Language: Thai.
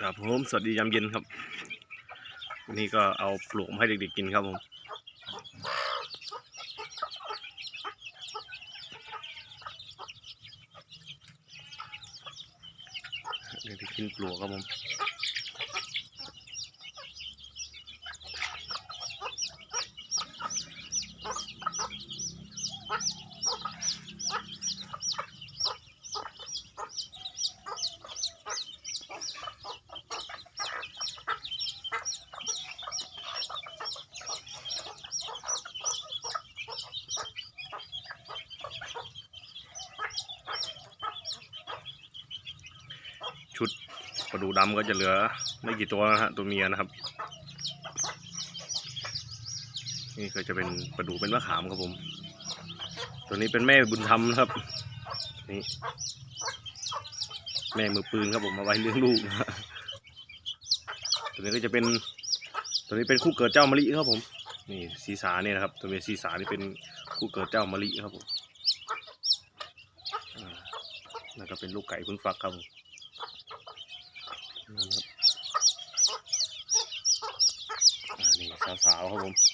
ครับผมสวัสดียามเย็นครับ วันนี้ก็เอาปลูกมาให้เด็กๆกินครับผมเด็กๆกินปลวกครับผม ชุดปลาดูดำก็จะเหลือไม่กี่ตัวนะฮะตัวเมียนะครับ นี่ก็จะเป็นปลาดูเป็นมะขามครับผม ตัวนี้เป็นแม่บุญธรรมนะครับ นี่ แม่มือปืนครับผมมาไว้เลี้ยงลูกนะตัวนี้ก็จะเป็น ตัวนี้เป็นคู่เกิดเจ้ามะลิครับผม นี่สีสาเนี่ยนะครับ ตัวเมียสีสานี่เป็นคู่เกิดเจ้ามะลิครับผมแล้วก็เป็นลูกไก่เพึ่งฟักครับผม นั่นครับอ่านี่ สาวๆครับผม